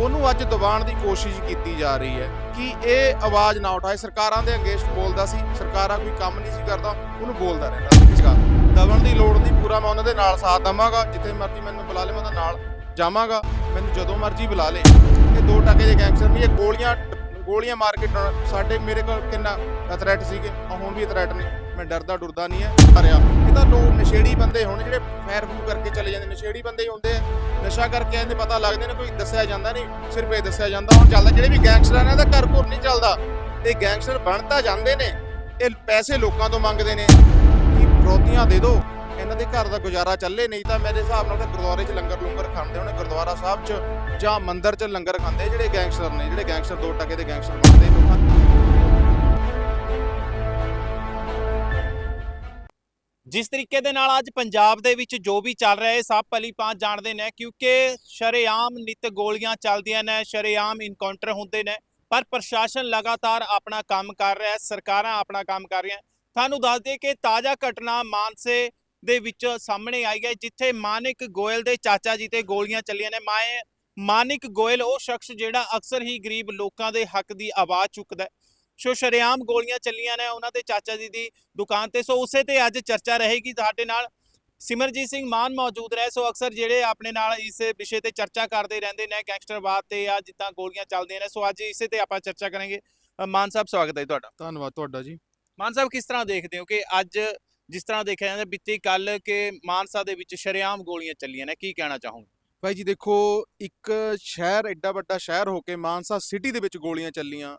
ਉਹਨੂੰ ਅੱਜ ਦਬਾਉਣ ਦੀ ਕੋਸ਼ਿਸ਼ ਕੀਤੀ ਜਾ ਰਹੀ ਹੈ ਕਿ ਇਹ ਆਵਾਜ਼ ਨਾ ਉਠਾਏ। ਸਰਕਾਰਾਂ ਦੇ ਅਗੇਂਸਟ ਬੋਲਦਾ ਸੀ, ਸਰਕਾਰਾਂ ਕੋਈ ਕੰਮ ਨਹੀਂ ਸੀ ਕਰਦਾ, ਉਹਨੂੰ ਬੋਲਦਾ ਰਹਿੰਦਾ ਸੀ। ਇਸ ਗੱਲ ਦਬਣ ਦੀ ਲੋੜ ਨਹੀਂ, ਪੂਰਾ ਮੈਂ ਉਹਨਾਂ ਦੇ ਨਾਲ ਸਾਥ ਦਵਾਂਗਾ, ਜਿੱਥੇ ਮਰਜ਼ੀ ਮੈਨੂੰ ਬੁਲਾ ਲੇ ਮੈਂ ਉਹਦੇ ਨਾਲ ਜਾਵਾਂਗਾ, ਮੈਨੂੰ ਜਦੋਂ ਮਰਜ਼ੀ ਬੁਲਾ ਲੇ ਇਹ ਦੋ ਟਕੇ ਦੇ ਗੈਂਗਸਟਰ ਵੀ ਇਹ ਗੋਲੀਆਂ ਗੋਲੀਆਂ ਮਾਰ ਕੇ ਡਰ- ਸਾਡੇ ਮੇਰੇ ਕੋਲ ਕਿੰਨਾ ਥ੍ਰੈਟ ਸੀਗੇ, ਆਹ ਹੁਣ ਵੀ ਥ੍ਰੈਟ ਨੇ। ਮੈਂ ਡਰਦਾ ਡੁਰਦਾ ਨਹੀਂ ਹੈ ਹਰਿਆ ਇਹ ਤਾਂ ਲੋਕ ਨਸ਼ੇੜੀ ਬੰਦੇ ਹੋਣ, ਜਿਹੜੇ ਫੈਰ ਫੂ ਕਰਕੇ ਚਲੇ ਜਾਂਦੇ, ਨਸ਼ੇੜੀ ਬੰਦੇ ਹੀ ਹੁੰਦੇ ਆ। ਨਸ਼ਾ ਕਰਕੇ ਇਹਦੇ ਪਤਾ ਲੱਗਦੇ ਨੇ, ਕੋਈ ਦੱਸਿਆ ਜਾਂਦਾ ਨਹੀਂ, ਸਿਰਫ ਇਹ ਦੱਸਿਆ ਜਾਂਦਾ। ਹੁਣ ਚੱਲਦਾ, ਜਿਹੜੇ ਵੀ ਗੈਂਗਸਟਰ ਨੇ ਇਹਦਾ ਘਰ ਘੁਰ ਨਹੀਂ ਚੱਲਦਾ। ਇਹ ਗੈਂਗਸਟਰ ਬਣ ਤਾਂ ਜਾਂਦੇ ਨੇ, ਇਹ ਪੈਸੇ ਲੋਕਾਂ ਤੋਂ ਮੰਗਦੇ ਨੇ। ਕਿ ਫਰੋਤੀਆਂ ਦੇ ਦਿਓ ਇਹਨਾਂ ਦੇ ਘਰ ਦਾ ਗੁਜ਼ਾਰਾ ਚੱਲੇ, ਨਹੀਂ ਤਾਂ ਮੇਰੇ ਹਿਸਾਬ ਨਾਲ ਤਾਂ ਗੁਰਦੁਆਰੇ 'ਚ ਲੰਗਰ ਲੰਗਰ ਖਾਂਦੇ ਹੋਣੇ, ਗੁਰਦੁਆਰਾ ਸਾਹਿਬ 'ਚ ਜਾਂ ਮੰਦਿਰ 'ਚ ਲੰਗਰ ਖਾਂਦੇ ਜਿਹੜੇ ਗੈਂਗਸਟਰ ਨੇ, ਜਿਹੜੇ ਗੈਂਗਸਟਰ ਦੋ ਟਕੇ ਦੇ ਗੈਂਗਸਟਰ ਬਣਦੇ ਲੋਕਾਂ ਜਿਸ ਤਰੀਕੇ ਦੇ ਨਾਲ ਅੱਜ ਪੰਜਾਬ ਦੇ ਵਿੱਚ ਜੋ ਵੀ ਚੱਲ ਰਿਹਾ ਹੈ ਸਭ ਭਲੀ ਭਾਂਤ ਜਾਣਦੇ ਨੇ, ਕਿਉਂਕਿ ਸ਼ਰੇਆਮ ਨਿਤ ਗੋਲੀਆਂ ਚੱਲਦੀਆਂ ਨੇ, ਸ਼ਰੇਆਮ ਇਨਕਾਊਂਟਰ ਹੁੰਦੇ ਨੇ, ਪਰ ਪ੍ਰਸ਼ਾਸਨ ਲਗਾਤਾਰ ਆਪਣਾ ਕੰਮ ਕਰ ਰਿਹਾ ਹੈ, ਸਰਕਾਰਾਂ ਆਪਣਾ ਕੰਮ ਕਰ ਰਹੀਆਂ। ਤੁਹਾਨੂੰ ਦੱਸ ਦਈਏ ਕਿ ਤਾਜ਼ਾ ਘਟਨਾ ਮਾਨਸੇ ਦੇ ਵਿੱਚ ਸਾਹਮਣੇ ਆਈ ਹੈ, ਜਿੱਥੇ ਮਾਨਿਕ ਗੋਇਲ ਦੇ ਚਾਚਾ ਜੀ ਤੇ ਗੋਲੀਆਂ ਚੱਲੀਆਂ ਨੇ। ਮਾਏ, ਮਾਨਿਕ ਗੋਇਲ, ਉਹ ਸ਼ਖਸ ਜਿਹੜਾ ਅਕਸਰ ਹੀ ਗਰੀਬ ਲੋਕਾਂ ਦੇ ਹੱਕ ਦੀ ਆਵਾਜ਼ ਚੁੱਕਦਾ ਹੈ। ਸੋ ਸ਼ਰੇਆਮ ਗੋਲੀਆਂ ਚੱਲੀਆਂ ਨੇ ਉਹਨਾਂ ਦੇ ਚਾਚਾ ਜੀ ਦੀ ਦੁਕਾਨ ਤੇ। ਸੋ ਉਸੇ ਤੇ ਅੱਜ ਚਰਚਾ ਰਹੇਗੀ ਸਾਡੇ ਨਾਲ। ਸਿਮਰਜੀਤ ਸਿੰਘ ਮਾਨ ਮੌਜੂਦ ਰਹੇ ਸੋ ਅਕਸਰ ਜਿਹੜੇ ਆਪਣੇ ਨਾਲ ਇਸ ਵਿਸ਼ੇ ਤੇ ਚਰਚਾ ਕਰਦੇ ਰਹਿੰਦੇ ਨੇ ਗੈਂਗਸਟਰਵਾਦ ਤੇ ਆ ਜਿੱਦਾਂ ਗੋਲੀਆਂ ਚੱਲਦੀਆਂ ਨੇ। ਸੋ ਅੱਜ ਇਸੇ ਤੇ ਆਪਾਂ ਚਰਚਾ ਕਰਾਂਗੇ। ਮਾਨ ਸਾਹਿਬ ਸਵਾਗਤ ਹੈ ਤੁਹਾਡਾ। ਧੰਨਵਾਦ ਤੁਹਾਡਾ ਜੀ। ਮਾਨ ਸਾਹਿਬ ਕਿਸ ਤਰ੍ਹਾਂ ਦੇਖਦੇ ਹੋ ਕਿ ਅੱਜ ਜਿਸ ਤਰ੍ਹਾਂ ਦੇਖਿਆ ਜਾਂਦਾ ਬੀਤੀ ਕੱਲ ਕਿ ਮਾਨਸਾ ਦੇ ਵਿੱਚ ਸ਼ਰੇਆਮ ਗੋਲੀਆਂ ਚੱਲੀਆਂ ਨੇ? ਕੀ ਕਹਿਣਾ ਚਾਹੋਗੇ? ਭਾਈ ਜੀ ਦੇਖੋ ਇੱਕ ਸ਼ਹਿਰ ਐਡਾ ਵੱਡਾ ਸ਼ਹਿਰ ਹੋ ਕੇ ਮਾਨਸਾ ਸਿਟੀ ਦੇ ਵਿੱਚ ਗੋਲੀਆਂ ਚੱਲੀਆਂ।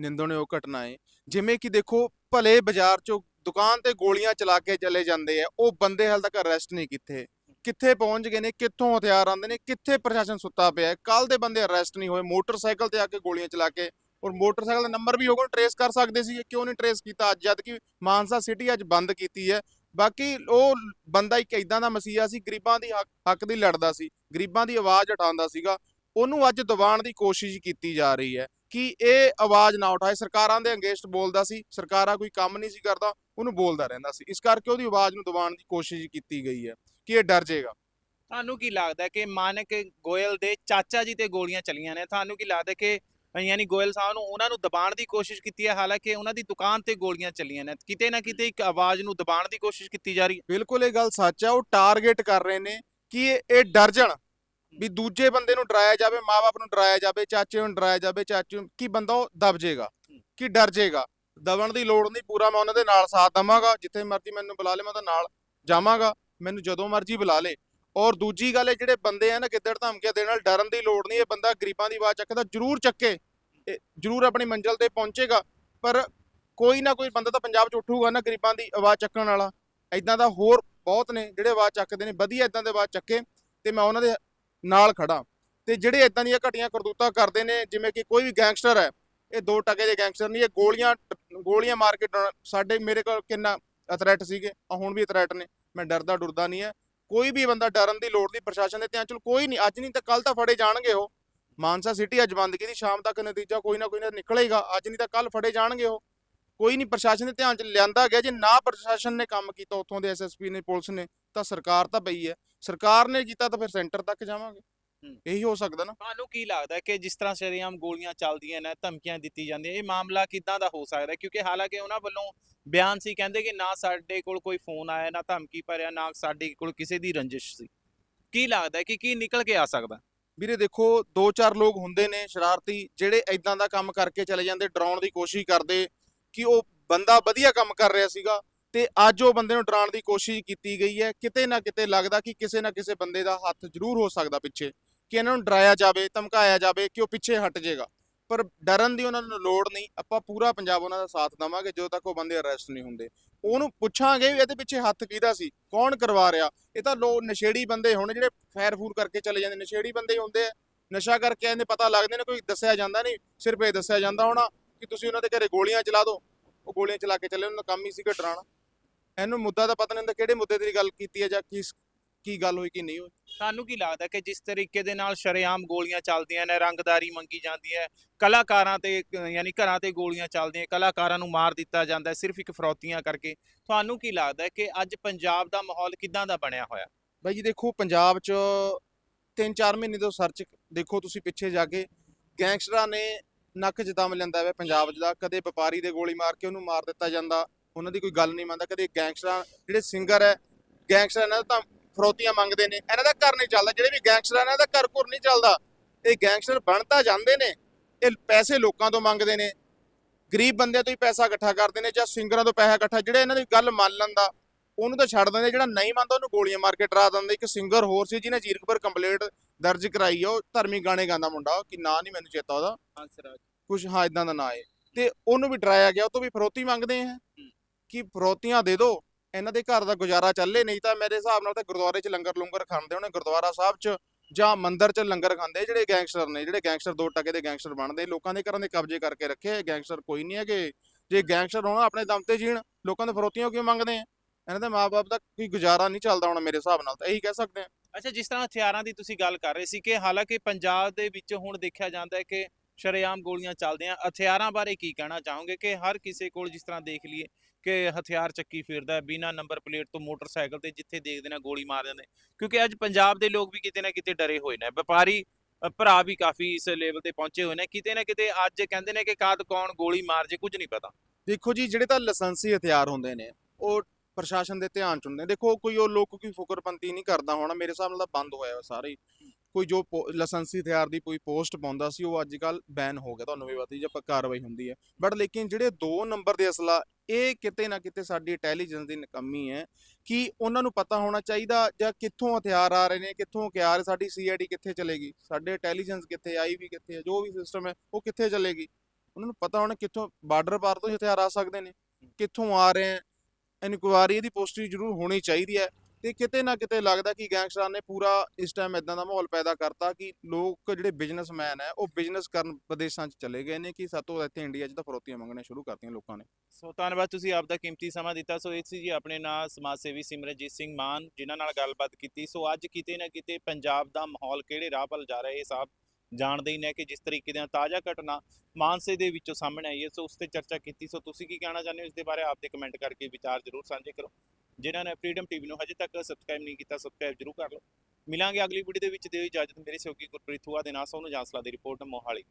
ਨਿੰਦਣਯੋਗ ਘਟਨਾ ਹੈ ਜਿਵੇਂ ਕਿ ਦੇਖੋ, ਭਲੇ ਬਾਜ਼ਾਰ ਚੋਂ ਦੁਕਾਨ ਤੇ ਗੋਲੀਆਂ ਚਲਾ ਕੇ ਚਲੇ ਜਾਂਦੇ ਆ, ਉਹ ਬੰਦੇ ਹਾਲ ਤੱਕ ਅਰੈਸਟ ਨਹੀਂ ਕੀਤੇ। ਕਿੱਥੇ ਪਹੁੰਚ ਗਏ ਨੇ, ਕਿੱਥੋਂ ਹਥਿਆਰ ਆਉਂਦੇ ਨੇ, ਕਿੱਥੇ ਪ੍ਰਸ਼ਾਸਨ ਸੁੱਤਾ ਪਿਆ ਕੱਲ ਦੇ ਬੰਦੇ ਅਰੈਸਟ ਨਹੀਂ ਹੋਏ, ਮੋਟਰਸਾਈਕਲ ਤੇ ਆ ਕੇ ਗੋਲੀਆਂ ਚਲਾ ਕੇ, ਔਰ ਮੋਟਰਸਾਈਕਲ ਦਾ ਨੰਬਰ ਵੀ ਹੋਗਾ ਟਰੇਸ ਕਰ ਸਕਦੇ ਸੀ ਕਿਉਂ ਨਹੀਂ ਟਰੇਸ ਕੀਤਾ? ਅੱਜ ਜਦ ਕਿ ਮਾਨਸਾ ਸਿਟੀ ਅੱਜ ਬੰਦ ਕੀਤੀ ਹੈ ਬਾਕੀ ਉਹ ਬੰਦਾ ਇੱਕ ਇਦਾਂ ਦਾ ਮਸੀਹਾ ਸੀ, ਗਰੀਬਾਂ ਦੀ ਹੱਕ ਹੱਕ ਦੀ ਲੜਦਾ ਸੀ, ਗਰੀਬਾਂ ਦੀ ਆਵਾਜ਼ ਉਠਾਉਂਦਾ ਸੀਗਾ। ਉਹਨੂੰ ਅੱਜ ਦਬਾਉਣ ਦੀ ਕੋਸ਼ਿਸ਼ ਕੀਤੀ ਜਾ ਰਹੀ ਹੈ ਕਿ ਇਹ ਆਵਾਜ਼ ਨਾ ਉਠਾਏ। ਸਰਕਾਰਾਂ ਦੇ ਅਗੇਂਸਟ ਬੋਲਦਾ ਸੀ ਸਰਕਾਰਾਂ ਕੋਈ ਕੰਮ ਨਹੀਂ ਸੀ ਕਰਦਾ ਉਹਨੂੰ ਬੋਲਦਾ ਰਹਿੰਦਾ ਸੀ। ਇਸ ਕਰਕੇ ਉਹਦੀ ਆਵਾਜ਼ ਨੂੰ ਦਬਾਉਣ ਦੀ ਕੋਸ਼ਿਸ਼ ਕੀਤੀ ਗਈ ਹੈ ਕਿ ਇਹ ਡਰ ਜਾਏਗਾ। ਤੁਹਾਨੂੰ ਕੀ ਲੱਗਦਾ ਕਿ ਮਾਨਕ ਗੋਇਲ ਦੇ ਚਾਚਾ ਜੀ ਤੇ ਗੋਲੀਆਂ ਚੱਲੀਆਂ ਨੇ? ਤੁਹਾਨੂੰ ਕੀ ਲੱਗਦਾ ਕਿ ਯਾਨੀ ਗੋਇਲ ਸਾਹਿਬ ਨੂੰ ਉਹਨਾਂ ਨੂੰ ਦਬਾਉਣ ਦੀ ਕੋਸ਼ਿਸ਼ ਕੀਤੀ ਹੈ? ਹਾਲਾਂਕਿ ਉਹਨਾਂ ਦੀ ਦੁਕਾਨ ਤੇ ਗੋਲੀਆਂ ਚੱਲੀਆਂ ਨੇ। ਕਿਤੇ ਨਾ ਕਿਤੇ ਇੱਕ ਆਵਾਜ਼ ਨੂੰ ਦਬਾਉਣ ਦੀ ਕੋਸ਼ਿਸ਼ ਕੀਤੀ ਜਾ ਰਹੀ ਹੈ। ਬਿਲਕੁਲ ਇਹ ਗੱਲ ਸੱਚ ਹੈ। ਉਹ ਟਾਰਗੇਟ ਕਰ ਰਹੇ ਨੇ ਕਿ ਇਹ ਡਰ ਜਾਣ। ਵੀ ਦੂਜੇ ਬੰਦੇ ਨੂੰ ਡਰਾਇਆ ਜਾਵੇ ਮਾਪੇ ਨੂੰ ਡਰਾਇਆ ਜਾਵੇ, ਚਾਚੇ ਨੂੰ ਡਰਾਇਆ ਜਾਵੇ, ਚਾਚੇ ਕੀ ਬੰਦਾ ਉਹ ਦਬ ਜਾਏਗਾ ਕੀ ਡਰ ਜਾਏਗਾ ਦਬਣ ਦੀ ਲੋੜ ਨਹੀਂ, ਪੂਰਾ ਮੈਂ ਉਹਨਾਂ ਦੇ ਨਾਲ ਸਾਥ ਦਵਾਂਗਾ, ਜਿੱਥੇ ਮਰਜ਼ੀ ਮੈਨੂੰ ਬੁਲਾ ਲੇ, ਮੈਂ ਉਹਦੇ ਨਾਲ ਜਾਵਾਂਗਾ, ਮੈਨੂੰ ਜਦੋਂ ਮਰਜ਼ੀ ਬੁਲਾ ਲੇ। ਔਰ ਦੂਜੀ ਗੱਲ, ਇਹ ਜਿਹੜੇ ਬੰਦੇ ਆ ਨਾ, ਗਿੱਦੜ ਧਮਕੀਆਂ ਦੇਣ ਨਾਲ ਡਰਨ ਦੀ ਲੋੜ ਨਹੀਂ, ਇਹ ਬੰਦਾ ਗਰੀਬਾਂ ਦੀ ਆਵਾਜ਼ ਚੱਕਦਾ, ਜ਼ਰੂਰ ਚੱਕੇ। ਜ਼ਰੂਰ ਆਪਣੀ ਮੰਜ਼ਿਲ ਤੇ ਪਹੁੰਚੇਗਾ, ਪਰ ਕੋਈ ਨਾ ਕੋਈ ਬੰਦਾ ਤਾਂ ਪੰਜਾਬ 'ਚ ਉੱਠੂਗਾ ਨਾ, ਗਰੀਬਾਂ ਦੀ ਆਵਾਜ਼ ਚੱਕਣ ਵਾਲਾ। ਇਦਾਂ ਦਾ ਹੋਰ ਬਹੁਤ ਨੇ ਜਿਹੜੇ ਆਵਾਜ਼ ਚੱਕਦੇ ਨੇ, ਵਧੀਆ ਇਦਾਂ ਦੇ ਆਵਾਜ਼ ਚੱਕੇ, ਤੇ ਮੈਂ ਉਹਨਾਂ ਦੇ ਨਾਲ ਖੜਾ। ਤੇ ਜਿਹੜੇ ਇਦਾਂ ਦੀਆਂ ਘਟੀਆਂ ਕਰਤੂਤਾਂ ਕਰਦੇ ਨੇ, ਜਿਵੇਂ ਕਿ ਕੋਈ ਵੀ ਗੈਂਗਸਟਰ ਹੈ, ਇਹ ਦੋ ਟਕੇ ਦੇ ਗੈਂਗਸਟਰ ਨਹੀਂ ਇਹ ਗੋਲੀਆਂ ਗੋਲੀਆਂ ਮਾਰ ਕੇ ਡਰ- ਸਾਡੇ ਮੇਰੇ ਕੋਲ ਕਿੰਨਾ ਅਥਰੈਟ ਸੀਗੇ ਆਹ ਹੁਣ ਵੀ ਥ੍ਰੈਟ ਨੇ, ਮੈਂ ਡਰਦਾ ਡੁਰਦਾ ਨਹੀਂ ਹੈ। ਕੋਈ ਵੀ ਬੰਦਾ ਡਰਨ ਦੀ ਲੋੜ ਨਹੀਂ ਪ੍ਰਸ਼ਾਸਨ ਦੇ ਧਿਆਨ ਚਲ ਕੋਈ ਨਹੀਂ, ਅੱਜ ਨਹੀਂ ਤਾਂ ਕੱਲ ਤਾਂ ਫੜੇ ਜਾਣਗੇ ਉਹ। ਮਾਨਸਾ ਸਿਟੀ ਅੱਜ ਬੰਦ ਕੀਤੀ, ਸ਼ਾਮ ਤੱਕ ਨਤੀਜਾ ਕੋਈ ਨਾ ਕੋਈ ਨਾ ਨਿਕਲੇਗਾ, ਅੱਜ ਨਹੀਂ ਤਾਂ ਕੱਲ ਫੜੇ ਜਾਣਗੇ ਉਹ। ਕੋਈ ਨਹੀਂ, ਪ੍ਰਸ਼ਾਸਨ ਦੇ ਧਿਆਨ ਚ ਲਿਆਂਦਾ ਗਿਆ, ਜੇ ਨਾ ਪ੍ਰਸ਼ਾਸਨ ਨੇ ਕੰਮ ਕੀਤਾ ਉੱਥੋਂ ਦੇ ਐਸਐਸਪੀ ਨੇ, ਪੁਲਿਸ ਨੇ, ਤਾਂ ਸਰਕਾਰ ਤਾਂ ਪਈ ਹੈ। ਸਰਕਾਰ ਨੇ ਕੀਤਾ ਤਾਂ ਫਿਰ ਸੈਂਟਰ ਤੱਕ ਜਾਵਾਂਗੇ। ਇਹੀ ਹੋ ਸਕਦਾ ਨਾ ਤੁਹਾਨੂੰ ਕੀ ਲੱਗਦਾ ਕਿ ਜਿਸ ਤਰ੍ਹਾਂ ਸ਼ਰੇਆਮ ਗੋਲੀਆਂ ਚੱਲਦੀਆਂ ਨੇ ਧਮਕੀਆਂ ਦਿੱਤੀ ਜਾਂਦੀਆਂ ਇਹ ਮਾਮਲਾ ਕਿੱਦਾਂ ਦਾ ਹੋ ਸਕਦਾ? ਕਿਉਂਕਿ ਹਾਲਾਂਕਿ ਉਹਨਾਂ ਵੱਲੋਂ ਬਿਆਨ ਸੀ ਕਹਿੰਦੇ ਕਿ ਨਾ ਸਾਡੇ ਕੋਲ ਕੋਈ ਫੋਨ ਆਇਆ ਨਾ ਧਮਕੀ ਭਰਿਆ ਨਾ ਸਾਡੇ ਕੋਲ ਕਿਸੇ ਦੀ ਰੰਜਿਸ਼ ਸੀ ਕੀ ਲੱਗਦਾ ਕਿ ਕੀ ਨਿਕਲ ਕੇ ਆ ਸਕਦਾ ਵੀਰੇ ਦੇਖੋ ਦੋ ਚਾਰ ਲੋਕ ਹੁੰਦੇ ਨੇ ਸ਼ਰਾਰਤੀ ਜਿਹੜੇ ਇਦਾਂ ਦਾ ਕੰਮ ਕਰਕੇ ਚਲੇ ਜਾਂਦੇ ਡਰਾਉਣ ਦੀ ਕੋਸ਼ਿਸ਼ ਕਰਦੇ ਕਿ ਉਹ ਬੰਦਾ ਵਧੀਆ ਕੰਮ ਕਰ ਰਿਹਾ ਸੀਗਾ ਤੇ ਅੱਜ ਉਹ ਬੰਦੇ ਨੂੰ ਡਰਾਉਣ ਦੀ ਕੋਸ਼ਿਸ਼ ਕੀਤੀ ਗਈ ਹੈ। ਕਿਤੇ ਨਾ ਕਿਤੇ ਲੱਗਦਾ ਕਿ ਕਿਸੇ ਨਾ ਕਿਸੇ ਬੰਦੇ ਦਾ ਹੱਥ ਜ਼ਰੂਰ ਹੋ ਸਕਦਾ ਪਿੱਛੇ ਕਿ ਇਹਨਾਂ ਨੂੰ ਡਰਾਇਆ ਜਾਵੇ, ਧਮਕਾਇਆ ਜਾਵੇ ਕਿ ਉਹ ਪਿੱਛੇ ਹਟ ਜਾਏਗਾ ਪਰ ਡਰਨ ਦੀ ਉਹਨਾਂ ਨੂੰ ਲੋੜ ਨਹੀਂ। ਆਪਾਂ ਪੂਰਾ ਪੰਜਾਬ ਉਹਨਾਂ ਦਾ ਸਾਥ ਦੇਵਾਂਗੇ, ਜਦੋਂ ਤੱਕ ਉਹ ਬੰਦੇ ਅਰੈਸਟ ਨਹੀਂ ਹੁੰਦੇ। ਉਹਨੂੰ ਪੁੱਛਾਂਗੇ ਵੀ ਇਹਦੇ ਪਿੱਛੇ ਹੱਥ ਕਿਹਦਾ ਸੀ? ਕੌਣ ਕਰਵਾ ਰਿਹਾ? ਇਹ ਤਾਂ ਲੋ, ਨਸ਼ੇੜੀ ਬੰਦੇ ਹੋਣ ਜਿਹੜੇ ਫੈਰ ਫੂਰ ਕਰਕੇ ਚਲੇ ਜਾਂਦੇ, ਨਸ਼ੇੜੀ ਬੰਦੇ ਹੀ ਹੁੰਦੇ ਆ। ਨਸ਼ਾ ਕਰਕੇ ਇਹਨੇ ਪਤਾ ਲੱਗਦੇ ਨੇ, ਕੋਈ ਦੱਸਿਆ ਜਾਂਦਾ ਨਹੀਂ, ਸਿਰਫ ਇਹ ਦੱਸਿਆ ਜਾਂਦਾ ਹੋਣਾ ਕਿ ਤੁਸੀਂ ਉਹਨਾਂ ਦੇ ਘਰੇ ਗੋਲੀਆਂ ਚਲਾ ਦਿਓ। ਉਹ ਗੋਲੀਆਂ ਚਲਾ ਕੇ ਚੱਲੇ, ਉਹਨਾਂ ਦਾ ਕੰਮ ਹੀ ਸੀਗਾ ਡਰਾਉਣਾ। ਇਹਨੂੰ ਮੁੱਦਾ ਤਾਂ ਪਤਾ ਨਹੀਂ ਹੁੰਦਾ ਕਿਹੜੇ ਮੁੱਦੇ ਦੀ ਗੱਲ ਕੀਤੀ ਹੈ ਜਾਂ ਕਿਸ ਕੀ ਗੱਲ ਹੋਈ ਕਿ ਨਹੀਂ ਹੋਈ। ਤੁਹਾਨੂੰ ਕੀ ਲੱਗਦਾ ਕਿ ਜਿਸ ਤਰੀਕੇ ਦੇ ਨਾਲ ਸ਼ਰੇਆਮ ਗੋਲੀਆਂ ਚੱਲਦੀਆਂ ਨੇ ਰੰਗਦਾਰੀ ਮੰਗੀ ਜਾਂਦੀ ਹੈ ਕਲਾਕਾਰਾਂ ਤੇ ਯਾਨੀ ਘਰਾਂ ਤੇ ਗੋਲੀਆਂ ਚੱਲਦੀਆਂ ਕਲਾਕਾਰਾਂ ਨੂੰ ਮਾਰ ਦਿੱਤਾ ਜਾਂਦਾ ਹੈ ਸਿਰਫ ਇੱਕ ਫਰੌਤੀਆਂ ਕਰਕੇ। ਤੁਹਾਨੂੰ ਕੀ ਲੱਗਦਾ ਹੈ ਕਿ ਅੱਜ ਪੰਜਾਬ ਦਾ ਮਾਹੌਲ ਕਿੱਦਾਂ ਦਾ ਬਣਿਆ ਹੋਇਆ? ਬਾਈ ਜੀ ਦੇਖੋ ਪੰਜਾਬ 'ਚ 3-4 ਮਹੀਨੇ ਤੋਂ ਸਰਚ ਦੇਖੋ ਤੁਸੀਂ ਪਿੱਛੇ ਜਾ ਕੇ ਗੈਂਗਸਟਰਾਂ ਨੇ ਨੱਕ 'ਚ ਦਮ ਲੈਂਦਾ ਵੇ ਪੰਜਾਬ 'ਚ ਦਾ ਕਦੇ ਵਪਾਰੀ ਦੇ ਗੋਲੀ ਮਾਰ ਕੇ ਉਹਨੂੰ ਮਾਰ ਦਿੱਤਾ ਜਾਂਦਾ। ਉਹਨਾਂ ਦੀ ਕੋਈ ਗੱਲ ਨਹੀਂ ਮੰਨਦਾ ਕਦੇ ਗੈਂਗਸਟਰਾਂ ਜਿਹੜੇ ਸਿੰਗਰ ਹੈ ਗੈਂਗਸਟਰ ਇਹਨਾਂ ਦਾ ਤਾਂ ਫਰੋਤੀਆਂ ਮੰਗਦੇ ਨੇ ਇਹਨਾਂ ਦਾ ਘਰ ਨਹੀਂ ਚੱਲਦਾ ਜਿਹੜੇ ਵੀ ਗੈਂਗਸਟਰ ਇਹਨਾਂ ਦਾ ਘਰ ਘੁਰ ਨਹੀਂ ਚੱਲਦਾ। ਇਹ ਗੈਂਗਸਟਰ ਬਣ ਤਾਂ ਜਾਂਦੇ ਨੇ ਇਹ ਪੈਸੇ ਲੋਕਾਂ ਤੋਂ ਮੰਗਦੇ ਨੇ ਗਰੀਬ ਬੰਦਿਆਂ ਤੋਂ ਹੀ ਪੈਸਾ ਇਕੱਠਾ ਕਰਦੇ ਨੇ ਜਾਂ ਸਿੰਗਰਾਂ ਤੋਂ ਪੈਸਾ ਇਕੱਠਾ ਜਿਹੜੇ ਇਹਨਾਂ ਦੀ ਗੱਲ ਮੰਨ ਲੈਂਦਾ ਉਹਨੂੰ ਤਾਂ ਛੱਡ ਦਿੰਦੇ ਜਿਹੜਾ ਨਹੀਂ ਮੰਨਦਾ ਉਹਨੂੰ ਗੋਲੀਆਂ ਮਾਰ ਕੇ ਡਰਾ ਦਿੰਦੇ। ਇੱਕ ਸਿੰਗਰ ਹੋਰ ਸੀ ਜਿਹਨੇ ਜੀਰਕਪੁਰ ਕੰਪਲੇਂਟ ਦਰਜ ਕਰਾਈ ਆ ਉਹ ਧਰਮੀ ਗਾਣੇ ਗਾਉਂਦਾ ਮੁੰਡਾ ਕਿ ਨਾਂ ਨਹੀਂ ਮੈਨੂੰ ਚੇਤਾ ਉਹਦਾ। ਕੁਝ ਹਾਂ ਇਦਾਂ ਦਾ ਨਾਂ ਹੈ ਤੇ ਉਹਨੂੰ ਵੀ ਡਰਾਇਆ ਗਿਆ ਉਹ ਤੋਂ ਵੀ ਫਰੋਤੀ ਮੰਗਦੇ ਆ। ਕਿ ਫਰੋਤੀਆਂ ਦੇ ਦਿਓ, ਇਹਨਾਂ ਦੇ ਘਰ ਦਾ ਗੁਜ਼ਾਰਾ ਚੱਲੇ, ਨਹੀਂ ਤਾਂ ਮੇਰੇ ਹਿਸਾਬ ਨਾਲ ਤਾਂ ਗੁਰਦੁਆਰੇ 'ਚ ਲੰਗਰ ਲੰਗਰ ਖਾਂਦੇ ਹੋਣੇ, ਗੁਰਦੁਆਰਾ ਸਾਹਿਬ 'ਚ ਜਾਂ ਮੰਦਿਰ 'ਚ ਲੰਗਰ ਖਾਂਦੇ ਜਿਹੜੇ ਗੈਂਗਸਟਰ ਨੇ, ਜਿਹੜੇ ਗੈਂਗਸਟਰ ਦੋ ਟਕੇ ਦੇ ਗੈਂਗਸਟਰ ਬਣਦੇ, ਲੋਕਾਂ ਦੇ ਘਰਾਂ ਦੇ ਕਬਜ਼ੇ ਕਰਕੇ ਰੱਖੇ ਗੈਂਗਸਟਰ ਕੋਈ ਨਹੀਂ ਹੈਗੇ। ਜੇ ਗੈਂਗਸਟਰ ਹੋਣ, ਆਪਣੇ ਦਮ ਤੇ ਜੀਣ, ਲੋਕਾਂ ਦੇ ਫਰੋਤੀਆਂ ਕਿਉਂ ਮੰਗਦੇ ਆ? ਇਹਨਾਂ ਦੇ ਮਾਪੇ ਦਾ ਕੋਈ ਗੁਜ਼ਾਰਾ ਨਹੀਂ ਚੱਲਦਾ ਹੁਣ ਮੇਰੇ ਹਿਸਾਬ ਨਾਲ, ਤਾਂ ਇਹੀ ਕਹਿ ਸਕਦੇ ਆ ਅੱਛਾ, ਜਿਸ ਤਰ੍ਹਾਂ ਹਥਿਆਰਾਂ ਦੀ ਤੁਸੀਂ ਗੱਲ ਕਰ ਰਹੇ ਸੀ ਕਿ ਹਾਲਾਂਕਿ ਪੰਜਾਬ ਦੇ ਵਿੱਚ ਹੁਣ ਦੇਖਿਆ ਜਾਂਦਾ ਹੈ ਕਿ ਸ਼ਰੇਆਮ ਗੋਲੀਆਂ ਚੱਲਦੀਆਂ, ਹਥਿਆਰਾਂ ਬਾਰੇ ਕੀ ਕਹਿਣਾ ਚਾਹੋਗੇ ਕਿ ਹਰ ਕਿਸੇ ਕੋਲ ਜਿਸ ਤਰ੍ਹਾਂ ਦੇਖ ਲਈਏ ਕਿ ਹਥਿਆਰ ਚੱਕੀ ਫਿਰਦਾ ਬਿਨਾ ਨੰਬਰ ਪਲੇਟ ਤੋਂ ਮੋਟਰਸਾਈਕਲ ਤੇ ਜਿੱਥੇ ਦੇਖਦੇ ਨੇ ਗੋਲੀ ਮਾਰ ਦਿੰਦੇ ਕਿਉਂਕਿ ਅੱਜ ਪੰਜਾਬ ਦੇ ਲੋਕ ਵੀ ਕਿਤੇ ਨਾ ਕਿਤੇ ਡਰੇ ਹੋਏ ਨੇ। ਵਪਾਰੀ ਭਰਾ ਵੀ ਕਾਫੀ ਇਸ ਲੈਵਲ ਤੇ ਪਹੁੰਚੇ ਹੋਏ ਨੇ। ਕਿਤੇ ਨਾ ਕਿਤੇ ਅੱਜ ਕਹਿੰਦੇ ਨੇ ਕਿ ਕਾਦ ਕੌਣ ਗੋਲੀ ਮਾਰ ਜੇ, ਕੁਝ ਨਹੀਂ ਪਤਾ। ਦੇਖੋ ਜੀ, ਜਿਹੜੇ ਤਾਂ ਲਾਇਸੈਂਸੀ ਹਥਿਆਰ ਹੁੰਦੇ ਨੇ, ਉਹ ਪ੍ਰਸ਼ਾਸਨ ਦੇ ਧਿਆਨ ਚ ਹੁੰਦੇ ਨੇ। ਦੇਖੋ, ਕੋਈ ਉਹ ਲੋਕ ਕੋਈ ਫੁਕਰਪੰਤੀ ਨਹੀਂ ਕਰਦਾ ਹੋਣਾ। ਮੇਰੇ ਹਿਸਾਬ ਨਾਲ ਤਾਂ ਬੰਦ ਹੋਇਆ ਸਾਰੇ ਕੋਈ ਜੋ ਲਾਇਸੈਂਸੀ ਹਥਿਆਰ ਦੀ ਕੋਈ ਪੋਸਟ ਪਾਉਂਦਾ ਸੀ, ਉਹ ਅੱਜ ਕੱਲ ਬੈਨ ਹੋ ਗਿਆ। ਤੁਹਾਨੂੰ ਵੀ ਪਤਾ ਹੀ ਜੇ ਕਾਰਵਾਈ ਹੁੰਦੀ ਹੈ। ਬਟ ਲੇਕਿਨ ਜਿਹੜੇ 2 ਨੰਬਰ ਦੇ ਅਸਲਾ ਇਹ ਕਿਤੇ ਨਾ ਕਿਤੇ ਸਾਡੀ ਇੰਟੈਲੀਜੈਂਸ ਦੀ ਨਕਮੀ ਹੈ ਕਿ ਉਹਨਾਂ ਨੂੰ ਪਤਾ ਹੋਣਾ ਚਾਹੀਦਾ ਜਾਂ ਕਿੱਥੋਂ ਹਥਿਆਰ ਆ ਰਹੇ ਨੇ, ਕਿੱਥੋਂ ਕਿ ਆ ਰਹੇ ਸਾਡੀ ਸੀਆਈਡੀ ਕਿੱਥੇ ਚਲੇਗੀ, ਸਾਡੇ ਇੰਟੈਲੀਜੈਂਸ ਕਿੱਥੇ ਆਈ ਵੀ ਕਿੱਥੇ ਹੈ, ਜੋ ਵੀ ਸਿਸਟਮ ਹੈ ਉਹ ਕਿੱਥੇ ਚਲੇਗੀ? ਉਹਨਾਂ ਨੂੰ ਪਤਾ ਹੋਣਾ ਕਿੱਥੋਂ ਬਾਰਡਰ ਪਾਰ ਤੋਂ ਹੀ ਹਥਿਆਰ ਆ ਸਕਦੇ ਨੇ, ਕਿੱਥੋਂ ਆ ਰਹੇ ਹੈ ਇਨਕੁਆਰੀ ਇਹਦੀ ਪੋਸਟਿੰਗ ਜ਼ਰੂਰ ਹੋਣੀ ਚਾਹੀਦੀ ਹੈ। ਤੇ ਕਿਤੇ ਨਾ ਕਿਤੇ ਲੱਗਦਾ ਕਿ ਗੈਂਗਸਟਰਾਂ ਨੇ ਪੂਰਾ ਇਸ ਟਾਈਮ ਇਦਾਂ ਦਾ ਮਾਹੌਲ ਪੈਦਾ ਕਰਤਾ ਕਿ ਲੋਕ ਜਿਹੜੇ ਬਿਜ਼ਨਸਮੈਨ ਹੈ, ਉਹ ਬਿਜ਼ਨਸ ਕਰਨ ਵਿਦੇਸ਼ਾਂ 'ਚ ਚਲੇ ਗਏ ਨੇ ਕਿ ਸਾਤੋਂ ਇੱਥੇ ਇੰਡੀਆ 'ਚ ਤਾਂ ਫਰੋਤੀਆਂ ਮੰਗਣੀਆਂ ਸ਼ੁਰੂ ਕਰਤੀਆਂ ਲੋਕਾਂ ਨੇ। ਸੋ ਧੰਨਵਾਦ ਤੁਸੀਂ ਆਪ ਦਾ ਕੀਮਤੀ ਸਮਾਂ ਦਿੱਤਾ। ਸੋ ਇਹ ਸੀ ਜੀ ਆਪਣੇ ਨਾਲ ਸਮਾਜ ਸੇਵੀ ਸਿਮਰਨਜੀਤ ਸਿੰਘ ਮਾਨ, ਜਿਨ੍ਹਾਂ ਨਾਲ ਗੱਲਬਾਤ ਕੀਤੀ। ਸੋ ਅੱਜ ਕਿਤੇ ਨਾ ਕਿਤੇ ਪੰਜਾਬ ਦਾ ਮਾਹੌਲ ਕਿਹੜੇ ਰਾਹ ਵੱਲ ਜਾ ਰਿਹਾ ਹੈ ਇਹ ਸਭ ਜਾਣਦੇ ਹੀ ਨੇ ਕਿ ਜਿਸ ਤਰੀਕੇ ਦੀਆਂ ਤਾਜ਼ਾ ਘਟਨਾ ਮਾਨਸੇ ਦੇ ਵਿੱਚੋਂ ਸਾਹਮਣੇ ਆਈ ਹੈ। ਸੋ ਉਸ ਤੇ ਚਰਚਾ ਕੀਤੀ। ਸੋ ਤੁਸੀਂ ਕੀ ਕਹਿਣਾ ਚਾਹੁੰਦੇ ਹੋ? ਇਸ ਦੇ ਬਾਰੇ ਆਪ ਦੇ ਕਮੈਂਟ ਕਰਕੇ ਵਿਚਾਰ ਜ਼ਰੂਰ ਸਾਂਝੇ ਕਰੋ। ਜਿਨ੍ਹਾਂ ਨੇ ਫਰੀडम ਟੀਵੀ ਨੂੰ ਹਜੇ ਤੱਕ ਸਬਸਕ੍ਰਾਈਬ ਨਹੀਂ ਕੀਤਾ ਸਬਸਕ੍ਰਾਈਬ ਜ਼ਰੂਰ ਕਰ ਲਓ। ਮਿਲਾਂਗੇ ਅਗਲੀ ਵੀਡੀਓ ਦੇ ਵਿੱਚ, ਦਿਓ ਇਜਾਜ਼ਤ। ਮੇਰੇ ਸਹਿਯੋਗੀ ਗੁਰਪ੍ਰੀਤ ਹੁਆ ਦੇ ਨਾਲ ਸੋਨੂੰ ਜਾਂਸਲਾ ਦੀ ਰਿਪੋਰਟ, ਮੋਹਾਲੀ।